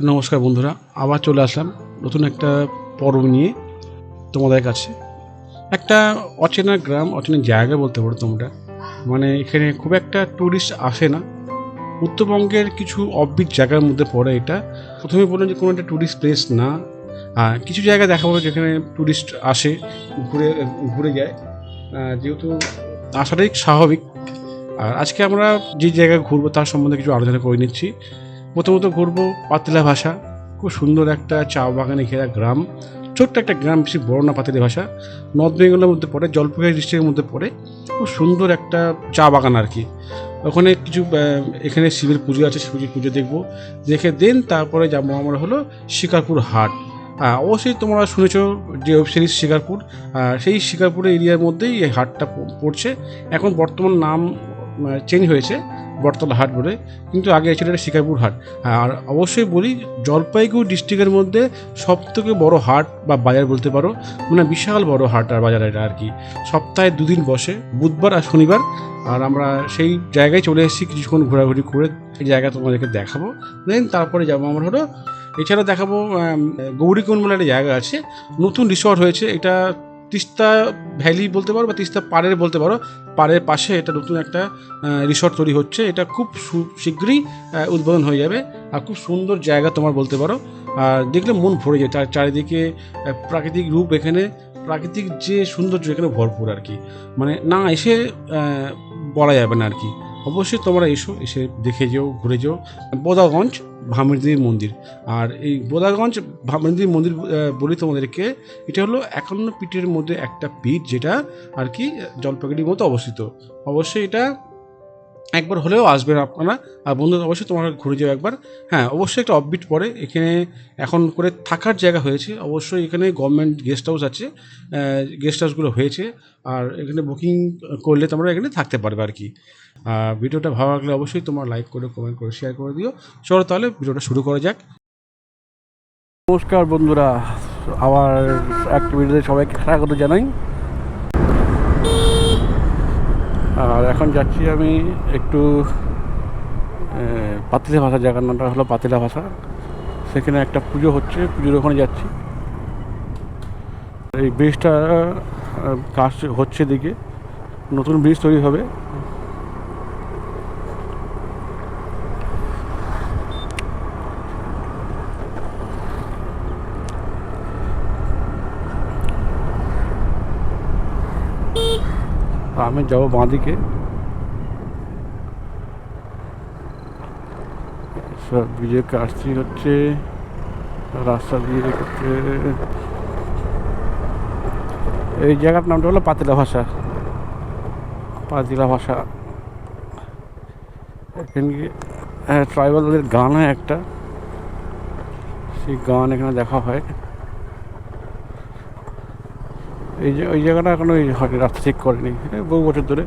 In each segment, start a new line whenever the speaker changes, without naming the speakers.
নমস্কার বন্ধুরা, আবার চলে আসলাম নতুন একটা পর্ব নিয়ে তোমাদের কাছে। একটা অচেনা গ্রাম, অচেনা জায়গা বলতে পারো তোমরা। মানে এখানে খুব একটা ট্যুরিস্ট আসে না। উত্তরবঙ্গের কিছু অফবিট জায়গার মধ্যে পড়ে এটা। প্রথমে বললাম যে কোনো একটা ট্যুরিস্ট প্লেস না। কিছু জায়গা দেখাবো যেখানে ট্যুরিস্ট আসে, ঘুরে ঘুরে যায়। যেহেতু আসাটাই স্বাভাবিক। আর আজকে আমরা যে জায়গায় ঘুরবো তার সম্বন্ধে কিছু আলোচনা করে নিচ্ছি। প্রথমত ঘুরবো পাতলা ভাষা। খুব সুন্দর একটা চা বাগানে ঘেরা গ্রাম। ছোট্ট একটা গ্রাম, বেশি বড় না পাতিলা ভাষা। নর্থ বেঙ্গলের মধ্যে পড়ে জলপাইগুড়ি ডিস্ট্রিক্টের মধ্যে পড়ে। খুব সুন্দর একটা চা বাগান আর কি। ওখানে কিছু এখানে শিবের পুজো আছে শিবের পুজো দেখব। দেখে দেন, তারপরে যাব আমরা হলো শিকারপুর হাট। হ্যাঁ অবশ্যই তোমরা শুনেছো যে ওয়েব সিরিজ শিকারপুর। সেই শিকারপুরের এরিয়ার মধ্যেই এই হাটটা পড়ছে। এখন বর্তমান নাম চেঞ্জ হয়েছে বটতলা হাট বলে। কিন্তু আগে ছিল এটা শিকারপুর হাট। আর অবশ্যই বলি, জলপাইগুড়ি ডিস্ট্রিক্টের মধ্যে সব থেকে বড় হাট বা বাজার বলতে পারো মানে বিশাল বড় হাট আর বাজার এটা আর কি। সপ্তাহে দুদিন বসে, বুধবার আর শনিবার। আর আমরা সেই জায়গায় চলে এসেছি, কিছুক্ষণ ঘোরাঘুরি করে সেই জায়গা তোমাদেরকে দেখাবো। দেন তারপরে যাব আমরা হলো, এছাড়া দেখাবো গৌরীকুণ্ড বলে একটা জায়গা আছে। নতুন রিসর্ট হয়েছে, এটা তিস্তা ভ্যালি বলতে পারো বা তিস্তা পাড়ের বলতে পারো, পাড়ের পাশে এটা নতুন একটা রিসর্ট তৈরি হচ্ছে। এটা খুব শীঘ্রই উদ্বোধন হয়ে যাবে। আর খুব সুন্দর জায়গা তোমার বলতে পারো। আর দেখলে মন ভরে যায়, চার চারিদিকে প্রাকৃতিক রূপ এখানে, প্রাকৃতিক যে সৌন্দর্য এখানে ভরপুর আর কি। মানে না এসে বলা যাবে না আর কি। অবশ্যই তোমরা এসো, এসে দেখে যেও, ঘুরে যেও। বোদাগঞ্জ ভামিরদেবী মন্দির। আর এই বোদাগঞ্জ ভামিরদেবী মন্দির বলি তোমাদেরকে, এটা হলো একান্ন পিঠের মধ্যে একটা পিঠ যেটা আর কি জলপাইগুড়ির মতো অবস্থিত। অবশ্যই এটা একবার হলেও আসবেন আপনারা। আর বন্ধু অবশ্যই তোমরা ঘুরে যাও একবার। হ্যাঁ অবশ্যই একটা অফবিট পড়ে। এখানে এখন করে থাকার জায়গা হয়েছে। অবশ্যই এখানে গভর্নমেন্ট গেস্ট হাউস আছে। গেস্ট হাউসগুলো হয়েছে। আর এখানে বুকিং করলে তোমরা এখানে থাকতে পারবে আর কি। আর ভিডিওটা ভালো লাগলে অবশ্যই তোমরা লাইক করে কমেন্ট করে শেয়ার করে দিও। চলো তাহলে ভিডিওটা শুরু করা যাক। নমস্কার বন্ধুরা। আবার একটা ভিডিওতে সবাইকে স্বাগত জানাই। আর এখন যাচ্ছি আমি একটু পাতিলা ভাষা জায়গার নামটা হলো পাতিলা ভাষা। সেখানে একটা পুজো হচ্ছে, পুজোর ওখানে যাচ্ছি। এই ব্রিজটা কাজ হচ্ছে দিকে নতুন ব্রিজ তৈরি হবে। আমি যাব বাঁদিকে। সব ব্রিজের কাজটি হচ্ছে, রাস্তা দিয়ে হচ্ছে এই জায়গার নামটা হলো পাতিলা ভাষা। পাতিলা ভাষা। এখানে হ্যাঁ ট্রাইবালদের গান হয় একটা। সেই গান এখানে দেখা হয়। এই যে, ওই জায়গাটা এখনও এই রাস্তা ঠিক করেনি। বহু বছর ধরে।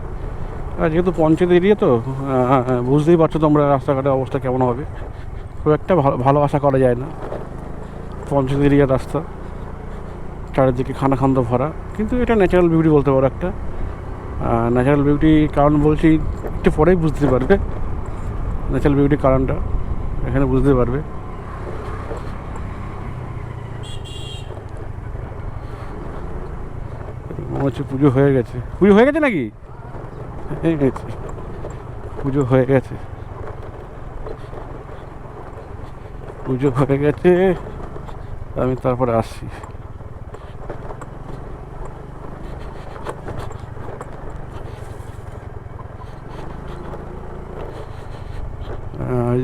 আর যেহেতু পঞ্চায়েত এরিয়া তো বুঝতেই পারছ তোমরা রাস্তাঘাটের অবস্থা কেমন হবে। খুব একটা ভালো ভালো আশা করা যায় না। পঞ্চায়েত এরিয়ার রাস্তা, চারিদিকে খানাখান্দ ভরা। কিন্তু এটা ন্যাচারাল বিউটি বলতে পারো একটা। ন্যাচারাল বিউটি কারণ বলছি, একটু পরেই বুঝতে পারবে। ন্যাচারাল বিউটি কারণটা, এখানে বুঝতে পারবে। হচ্ছে পুজো হয়ে গেছে। পুজো হয়ে গেছে নাকি? হয়ে গেছে। পুজো হয়ে গেছে। পুজো হয়ে গেছে। আমি তারপরে আসছি।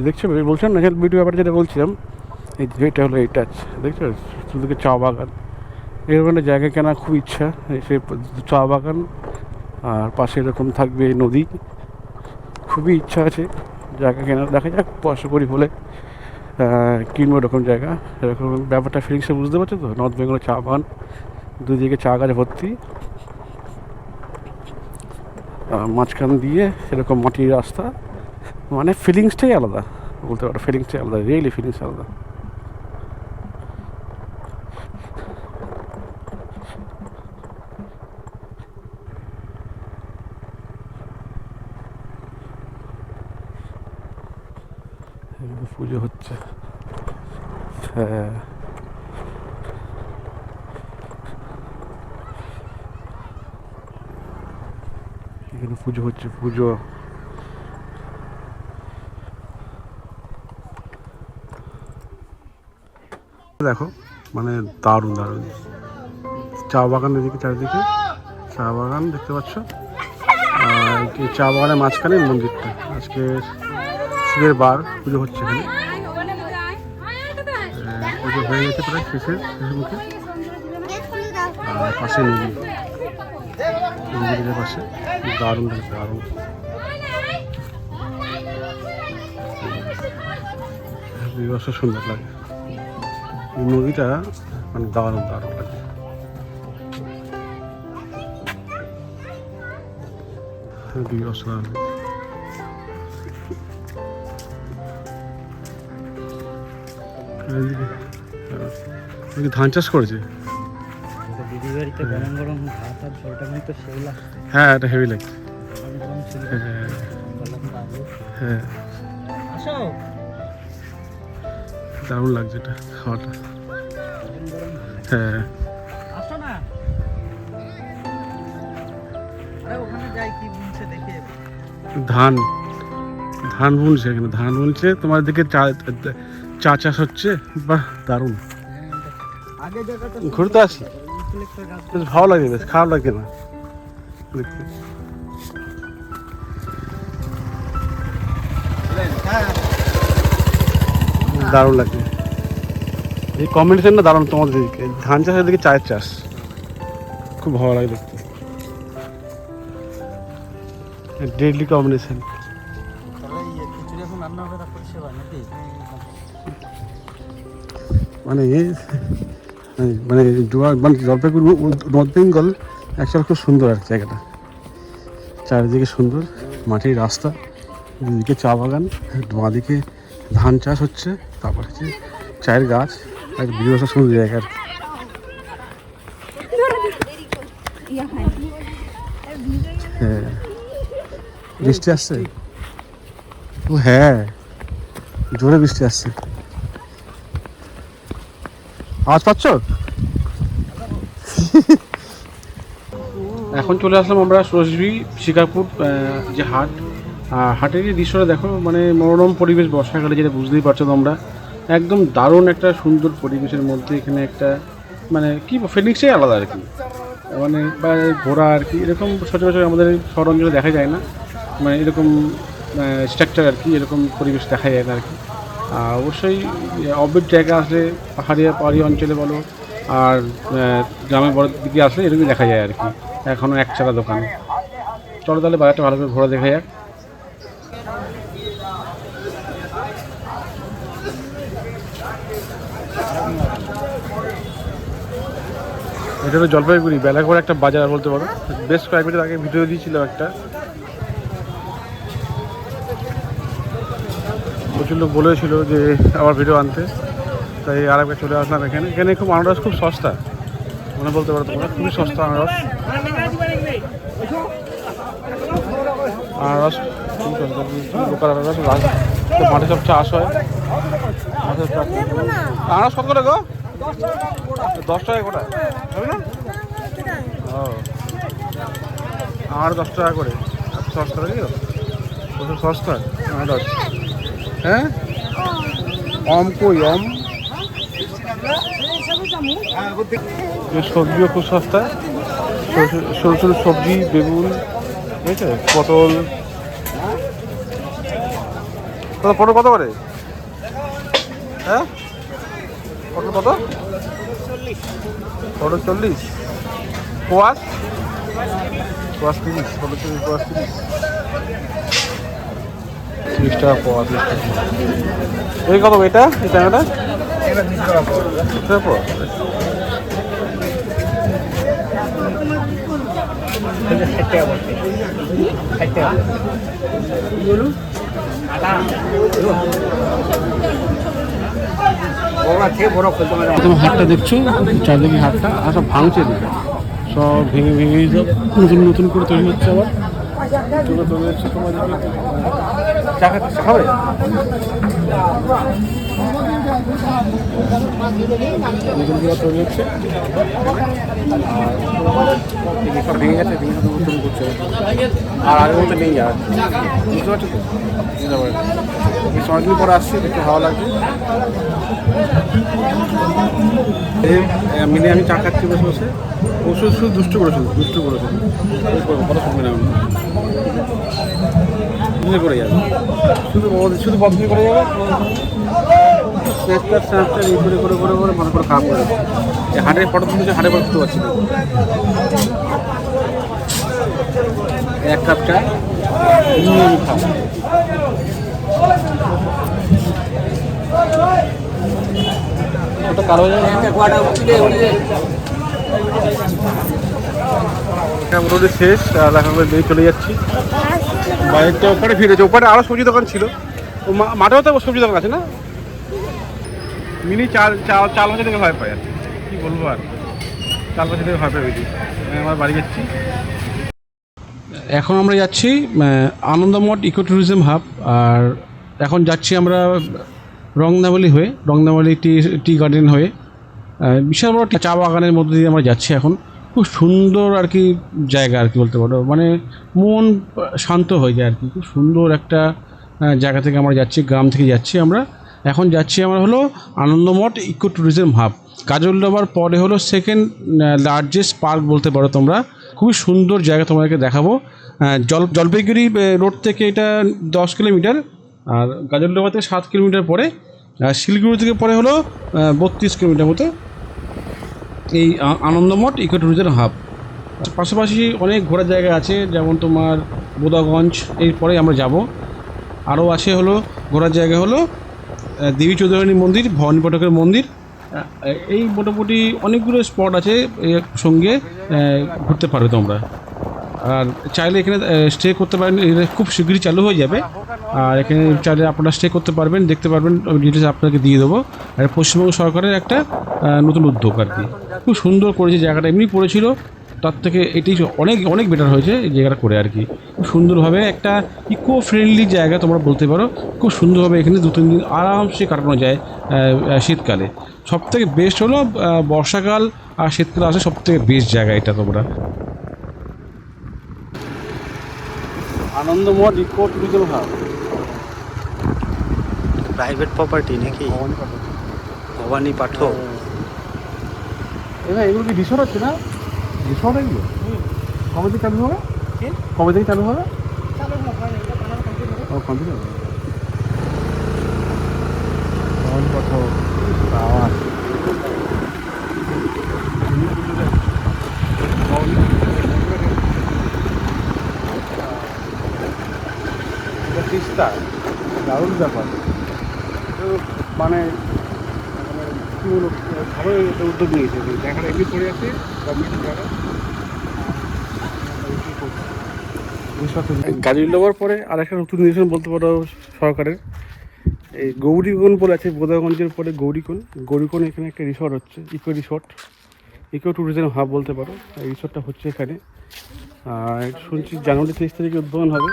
দেখছ, বলছিলাম ন্যাচারাল বিউটি ব্যাপারে যেটা বলছিলাম, এই যেটা হলো এই টাচ দেখছ? শুধুকে চা বাগান। এরকম জায়গা কেনার খুব ইচ্ছা সে চা বাগান, আর পাশে এরকম থাকবে নদী। খুবই ইচ্ছা আছে জায়গা কেনার। দেখা যাক, পয়সা করি হলে কিনবো এরকম জায়গা। এরকম ব্যাপারটা ফিলিংসে বুঝতে পারছ তো? নর্থ বেঙ্গলের চা বাগান, দুদিকে চা গাছ ভর্তি। মাঝখান দিয়ে এরকম মাটির রাস্তা। মানে ফিলিংসটাই আলাদা, বলতে পারো, ফিলিংসটাই আলাদা রিয়েলি ফিলিংস আলাদা। এখানে পুজো হচ্ছে। হ্যাঁ। এখানে পুজো হচ্ছে, পুজো। দেখো মানে দারুণ দারুণ। চা বাগান এদিকে চারিদিকে। চা বাগান দেখতে পাচ্ছ? আর চা বাগানের মাঝখানে মন্দিরটা। আজকে শিবের বার, পুজো হচ্ছে এখানে। পুজো হয়ে গেছে প্রায় শেষের শেষের মুখে। আর পাশে নদী পাশে। দারুণ লাগে দারুণ। সুন্দর লাগে। এই নদীটা মানে দারুণ দারুণ লাগে। বিবস্ত দারুণ ধান চাষ করেছে?
সেই লাগছে।
হ্যাঁ এটা হেভি লাগছে। হ্যাঁ হ্যাঁ।
আসো।
দারুণ লাগছে এটা খাওয়াটা। হ্যাঁ। ধান ধান বুনছে এখানে। ধান বুনছে তোমার দিকে চা চাষ হচ্ছে। বাহ দারুণ। ঘুরতে আসি। বেশ ভালো লাগে বেশ খারাপ লাগে না। দেখতে। দারুণ লাগে। এই কম্বিনেশন না দারুণ তোমাদের দিকে ধান চাষের দিকে চায়ের চাষ। খুব ভালো লাগে দেখতে। ডেডলি কম্বিনেশন মানে মানে জোয়ার মানে জলপাইগুড়ি নর্থ বেঙ্গল অ্যাকচুয়াল খুব সুন্দর আর জায়গাটা। চারিদিকে সুন্দর মাটির রাস্তা দুদিকে চা বাগান, বাঁদিকে ধান চাষ হচ্ছে, তারপর হচ্ছে চায়ের গাছ, আর বিভৎস সুন্দর জায়গা আর। হ্যাঁ। বৃষ্টি আসছে? ও হ্যাঁ জোরে বৃষ্টি আসছে। আওয়াজ পাচ্ছ? এখন চলে আসলাম আমরা সরস্বী শিকারপুর যে হাট। হাটের যে দৃশ্যটা দেখো মানে মনোরম পরিবেশ বর্ষাকালে যেটা বুঝতেই পারছ তোমরা। একদম দারুণ একটা সুন্দর পরিবেশের মধ্যে এখানে একটা মানে কি ফিলিংসই আলাদা আর কি। মানে বা ঘোরা আর কি, এরকম সচরাচর আমাদের শহর অঞ্চলে দেখা যায় না। মানে এরকম স্ট্রাকচার আর কি, এরকম পরিবেশ দেখা যায় না আর কি। অবশ্যই অবিট জায়গা আসলে পাহাড়িয়া পাহাড়ি অঞ্চলে বলো আর আহ, গ্রামের বড় দিকে আসলে এরকমই দেখা যায় আর কি। এখনও এক চালা দোকান। চলো তাহলে বাজারটা ভালো করে ঘোরা দেখা যাক। এটা হলো জলপাইগুড়ি বেলাঘর একটা বাজার বলতে পারো। বেশ কয়েক মিনিট আগে ভিডিও দিয়েছিলাম একটা। প্রচুর লোক বলেছিল যে আবার ভিডিও আনতে। তাই আর একবার চলে আসলাম এখানে। এখানে খুব আনারস খুব সস্তা। মনে বলতে পারো তোমরা, খুবই সস্তা আনারস। আনারস, লোকাল আনারস মাঠে সব চাষ হয়। আনারস কত করে গো? দশ টাকা গোটা ও। আমার দশ টাকা করে। সস্তা গো? প্রচুর সস্তা আনারস। হ্যাঁ? অম কই, অম? সবজিও খুব সস্তা সরু সরু সবজি, বেগুন, ঠিক আছে? পটল। কত পটল কত করে? হ্যাঁ? পটল কত? পটল চল্লিশ। কোয়াশ কোয়াশ তিরিশ, পটল চল্লিশ কোয়াশ তিরিশ। তিরিশ টাকা পোয়া, তিরিশ টাকা এই কত এটা? এই টাকা পোয়া। হাটটা দেখছ, চারদিকে হাটটা আর সব ভাঙছে দিকে সব ভেঙে ভেঙে সব নতুন নতুন করে তৈরি হচ্ছে আবার। তোমার চা খাবে? আর ভেঙে গেছে আর নেই আর। বুঝতে পারছ পরে আসছি, দেখতে ভালো লাগছে। মিলে আমি চা খাচ্ছি বসে বসে। ওষুধ শুধু দুষ্টু করেছিল দুষ্টু করেছিল। কথা শুনবে না আমি করে যাবে। শুধু শুধু বদলি করে যাবে? স্ন্যাপচ্যাট স্ন্যাপচ্যাট এই করে করে করে করে মাথা করে খারাপ করে এই হাটের ফটো তুলছে হাটে ফটো তুলতে পারছি না। এক কাপ চা নিয়ে আমি খাব ওটা কালো মোটামুটি শেষ আর এখন চলে যাচ্ছি। বাইকটা ওপারে ফিরেছে ওপারে আরও সবজি দোকান ছিল। ও মাঠেও তো সবজি দোকান আছে না? মিনি চাল চাল চাল ভাজা থেকে ভয় পায় আর কি। বলব আর? চাল ভাজা থেকে ভয় পাই বেশি। আমার বাড়ি যাচ্ছি। এখন আমরা যাচ্ছি আনন্দমঠ ইকো ট্যুরিজম হাব, আর এখন যাচ্ছি আমরা রংনামালি হয়ে রংনামালি টি টি গার্ডেন হয়ে। বিশাল বড় চা বাগানের মধ্যে দিয়ে আমরা যাচ্ছি এখন। খুব সুন্দর আর কি জায়গা আর কি বলতে পারো। মানে মন শান্ত হয়ে যায় আর কি। খুব সুন্দর একটা জায়গা থেকে আমরা যাচ্ছি, গ্রাম থেকে যাচ্ছি আমরা। এখন যাচ্ছি আমরা হলো আনন্দমঠ ইকো ট্যুরিজম হাব। কাজলডোবার পরে হলো সেকেন্ড লার্জেস্ট পার্ক বলতে পারো তোমরা। খুবই সুন্দর জায়গা তোমাদেরকে দেখাবো। জল, জলপাইগুড়ি রোড থেকে এটা দশ কিলোমিটার আর গাজলডোবা থেকে সাত কিলোমিটার পরে শিলিগুড়ি থেকে পরে হলো বত্রিশ কিলোমিটার মতো। এই আনন্দমঠ ইকো ট্যুরিজম হাব। পাশাপাশি অনেক ঘোরার জায়গা আছে, যেমন তোমার বোদাগঞ্জ, এরপরে আমরা যাব। আরও আছে হলো, ঘোরার জায়গা হলো দেবী চৌধুরানী মন্দির, ভবানী পাঠকের মন্দির। এই মোটামুটি অনেকগুলো স্পট আছে এর সঙ্গে ঘুরতে পারবে তোমরা। আর চাইলে এখানে স্টে করতে পারেন খুব শীঘ্রই চালু হয়ে যাবে। আর এখানে চাইলে আপনারা স্টে করতে পারবেন, দেখতে পারবেন ডিটেলস আপনাকে দিয়ে দেবো। আর পশ্চিমবঙ্গ সরকারের একটা নতুন উদ্যোগ আর কি। খুব সুন্দর করেছে জায়গাটা। এমনি পড়েছিল তার থেকে এটি অনেক অনেক বেটার হয়েছে এই জায়গাটা করে আর কি। খুব সুন্দরভাবে একটা ইকো ফ্রেন্ডলি জায়গা তোমরা বলতে পারো। খুব সুন্দরভাবে এখানে দু তিন দিন আরামসে কাটানো যায় শীতকালে। সব থেকে বেস্ট হলো বর্ষাকাল আর শীতকাল আসে সব থেকে বেস্ট জায়গা এটা তোমরা। Anandamath eco tourism hub
private property নাকি? ভবানী পাঠক।
এবার এগুলো কি রিসোর্ট হচ্ছে না? রিসোর্ট এগুলো? কবে থেকে চালু হবে? কবে থেকে চালু হবে? ও আওয়াজ। তিস্তা। দারুণ ব্যাপার। মানে মানে কী বলব? ভালো উদ্যোগ নিয়েছে। জায়গাটা এমনি পড়ে আছে গভর্নমেন্ট জায়গা গাড়ি পরে আর একটা নতুন নির্দেশন বলতে পারো সরকারের। এই গৌরীকোণ বলে আছে বোদাগঞ্জের পরে গৌরীকোণ গৌরীকোণ এখানে একটা রিসর্ট হচ্ছে eco resort eco tourism hub বলতে পারো, এই রিসর্টটা হচ্ছে এখানে। আর শুনছি জানুয়ারি তেইশ তারিখে উদ্বোধন হবে।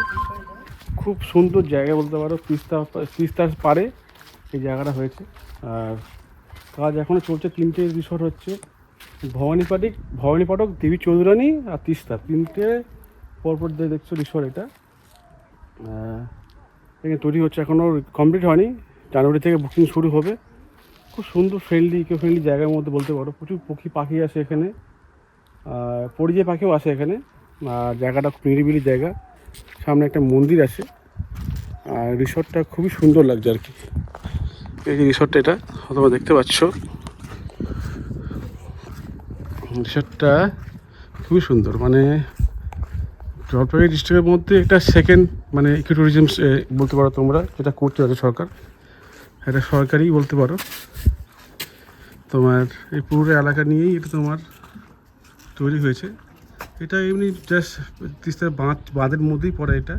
খুব সুন্দর জায়গা বলতে পারো, তিস্তা, তিস্তার পারে এই জায়গাটা হয়েছে। আর কাজ এখনও চলছে, তিনটে রিসর্ট হচ্ছে। ভবানী পাটিক, ভবানী পাঠক দেবী চৌধুরানী আর তিস্তা। তিনটে পরপর দেখছ রিসর্ট এটা। এখানে তৈরি হচ্ছে এখনও কমপ্লিট হয়নি। জানুয়ারি থেকে বুকিং শুরু হবে। খুব সুন্দর ফ্রেন্ডলি ইকো ফ্রেন্ডলি জায়গার মধ্যে বলতে পারো। প্রচুর পক্ষী পাখি আসে এখানে। পরিযায়ী পাখিও আসে এখানে। আর জায়গাটা খুব নিরিবিলি জায়গা। সামনে একটা মন্দির আছে। আর রিসর্টটা খুবই সুন্দর লাগছে আর কি। এই যে রিসর্টটা এটা তোমরা দেখতে পাচ্ছ। রিসর্টটা খুবই সুন্দর মানে জলপাইগুড়ি ডিস্ট্রিক্টের মধ্যে একটা সেকেন্ড মানে ইকো ট্যুরিজম বলতে পারো তোমরা, যেটা করতে পারো সরকার। এটা সরকারি বলতে পারো। তোমার এই পুরো এলাকা নিয়েই এটা তোমার তৈরি হয়েছে। এটা এমনি জাস্ট তিস্তার বাঁধ, বাঁধের মধ্যেই পড়ে এটা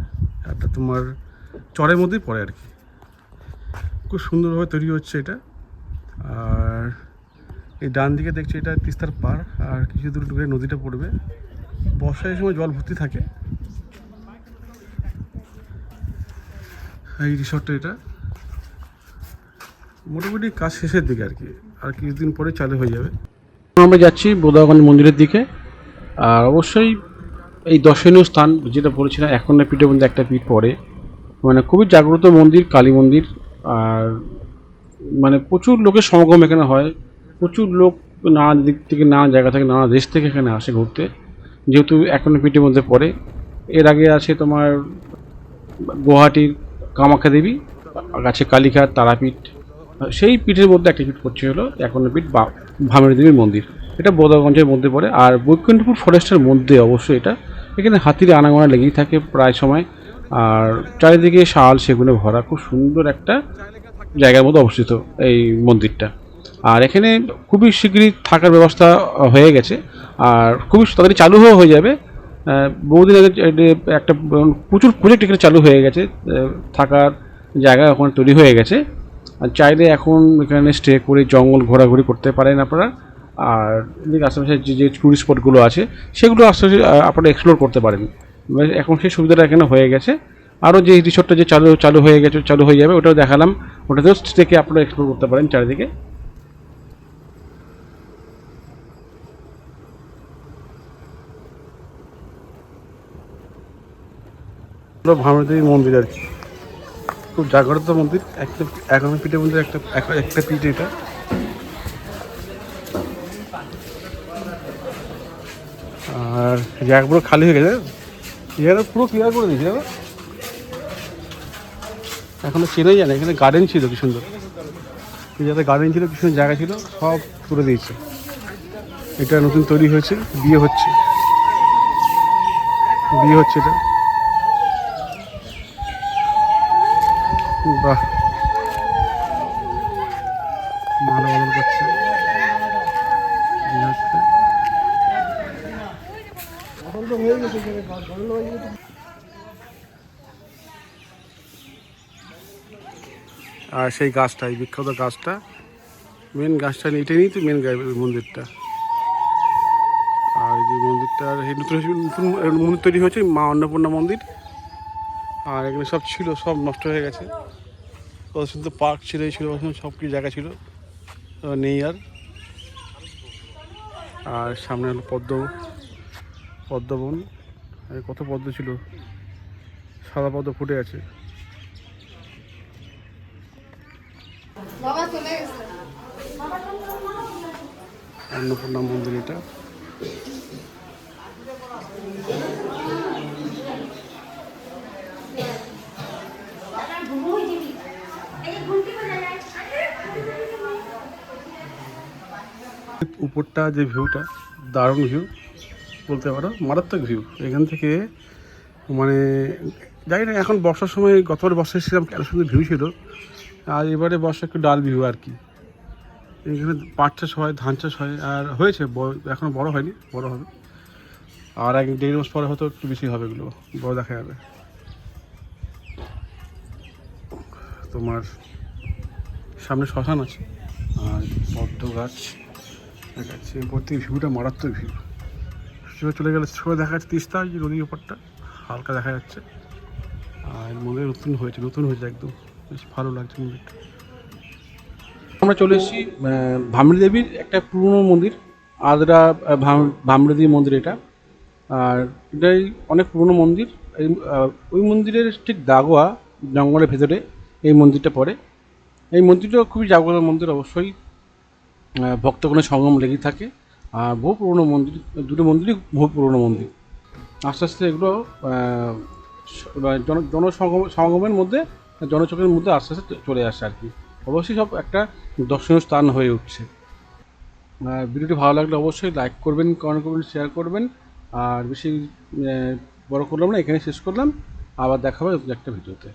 একটা তোমার চরের মধ্যেই পড়ে আর কি। খুব সুন্দরভাবে তৈরি হচ্ছে এটা। আর এই ডান দিকে দেখছি এটা তিস্তার পার আর কিছু দূর ঢুকে নদীটা পড়বে। বর্ষার সময় জল ভর্তি থাকে। এই রিসর্টটা এটা। মোটামুটি কাজ শেষের দিকে আর কি। আর কিছুদিন পরে চালু হয়ে যাবে। আমরা যাচ্ছি বোদাগঞ্জ মন্দিরের দিকে। আর অবশ্যই এই দর্শনীয় স্থান যেটা বলেছিলাম, এখন না পিঠের মধ্যে একটা পিঠ পড়ে। মানে খুবই জাগ্রত মন্দির, কালী মন্দির। আর মানে প্রচুর লোকের সমাগম এখানে হয়। প্রচুর লোক নানা দিক থেকে, নানা জায়গা থেকে, নানা দেশ থেকে এখানে আসে ঘুরতে। যেহেতু এখন পিঠের মধ্যে পড়ে। এর আগে আছে তোমার গুয়াহাটির কামাখ্যা দেবী আছে কালীঘাট তারাপীঠ। সেই পিঠের মধ্যে একটা পিঠ করছে হলো এখন পীঠ বা ভামের দেবীর মন্দির। এটা বোদাগঞ্জের মধ্যে পড়ে। আর বৈকুণ্ঠপুর ফরেস্টের মধ্যে অবশ্যই এটা। এখানে হাতির আনাগোনা লেগেই থাকে প্রায় সময়। আর চারিদিকে শাল সেগুলো ভরা খুব সুন্দর একটা জায়গার মধ্যে অবস্থিত এই মন্দিরটা। আর এখানে খুবই শীঘ্রই থাকার ব্যবস্থা হয়ে গেছে। আর খুবই তাড়াতাড়ি চালু হয়ে যাবে। বহুদিন আগে একটা প্রচুর প্রজেক্ট এখানে চালু হয়ে গেছে। থাকার জায়গা ওখানে তৈরি হয়ে গেছে। আর চাইলে এখন এখানে স্টে করে জঙ্গল ঘোরাঘুরি করতে পারেন আপনারা। আর এদিকে আশেপাশে যে যে টুরিস্ট স্পটগুলো আছে সেগুলো আশেপাশে আহ, আপনারা এক্সপ্লোর করতে পারেন। এখন সেই সুবিধাটা এখানে হয়ে গেছে। আরও যে রিসোর্টটা যে চালু চালু হয়ে গেছে, চালু হয়ে যাবে, ওটাও দেখালাম। ওটাতেও থেকে আপনারা এক্সপ্লোর করতে পারেন চারিদিকে। ভামদেবী মন্দির আর কি। খুব জাগ্রত মন্দির। একটা এগারো পিঠের মন্দির একটা এক- একটা পিঠ এটা। আর জায়গা পুরো খালি হয়ে গেছে। জায়গাটা পুরো ক্লিয়ার করে দিয়েছে জানো এখনও চেনাই যায় না, এখানে গার্ডেন ছিল, কি সুন্দর। যাতে গার্ডেন ছিল, কি সুন্দর জায়গা ছিল, সব করে দিয়েছে। এটা নতুন তৈরি হয়েছে, বিয়ে হচ্ছে। বিয়ে হচ্ছে এটা। বাহ। মালা বদল করছে। আর সেই গাছটা, এই বিখ্যাত গাছটা মেন গাছটা এটা নিয়েই তো মেন মন্দিরটা। আর যে মন্দিরটার এই নতুন নতুন মন্দির তৈরি হয়েছে, মা অন্নপূর্ণা মন্দির। আর এখানে সব ছিল, সব নষ্ট হয়ে গেছে। কত সুন্দর পার্ক ছিল, এই ছিল সব কিছু জায়গা ছিল। নেই আর। আর সামনে হলো পদ্ম, পদ্মবন। আর কত পদ্ম ছিল? সাদা পদ্ম ফুটে আছে। অন্নপূর্ণা মন্দির এটা। উপরটা যে ভিউটা দারুণ ভিউ বলতে পারো মারাত্মক ভিউ এখান থেকে মানে জানি না এখন বর্ষার সময় গতবার বর্ষায় ছিলাম এত সুন্দর ভিউ ছিল। আর এবারে বর্ষা একটু ডাল ভিউ আর কি। এখানে পাট চাষ হয় ধান চাষ হয় আর হয়েছে ব- এখনও বড় হয়নি বড় হবে। আর এক দেড় মাস পরে হয়তো একটু বেশি হবে এগুলো বড় দেখা যাবে। তোমার সামনে শ্মশান আছে। আর পদ্ম গাছ। দেখাচ্ছে এরপর থেকে ভিউটা মারাত্মক ভিউ সূর্য চলে গেলে সবাই দেখা যাচ্ছে, তিস্তা যে নদীর ওপরটা, হালকা দেখা যাচ্ছে। আর মন্দির নতুন হয়েছে নতুন হয়েছে একদম। বেশ ভালো লাগছে মন্দিরটা। আমরা চলে এসেছি ভামড়ি দেবীর একটা পুরনো মন্দির, আদ্রা ভামড়ি দেবী মন্দির এটা। আর এটাই অনেক পুরনো মন্দির। এই ওই মন্দিরের ঠিক দাগোয়া জঙ্গলের ভেতরে এই মন্দিরটা পড়ে। এই মন্দিরটা খুবই জাগ্রত মন্দির অবশ্যই। ভক্তগণের সঙ্গম লেগেই থাকে। আর বহু পুরনো মন্দির, দুটো মন্দিরই বহু পুরনো মন্দির। আস্তে আস্তে এগুলো মানে জন জনসমাগম সমাগমের মধ্যে, জনচকের মধ্যে আস্তে আস্তে চলে আসে আর কি। অবশ্যই সব একটা দর্শনীয় স্থান হয়ে উঠছে। আর ভিডিওটি ভালো লাগলে অবশ্যই লাইক করবেন কমেন্ট করবেন শেয়ার করবেন। আর বেশি বড় করলাম না এখানে শেষ করলাম। আবার দেখা হবে একটা ভিডিওতে।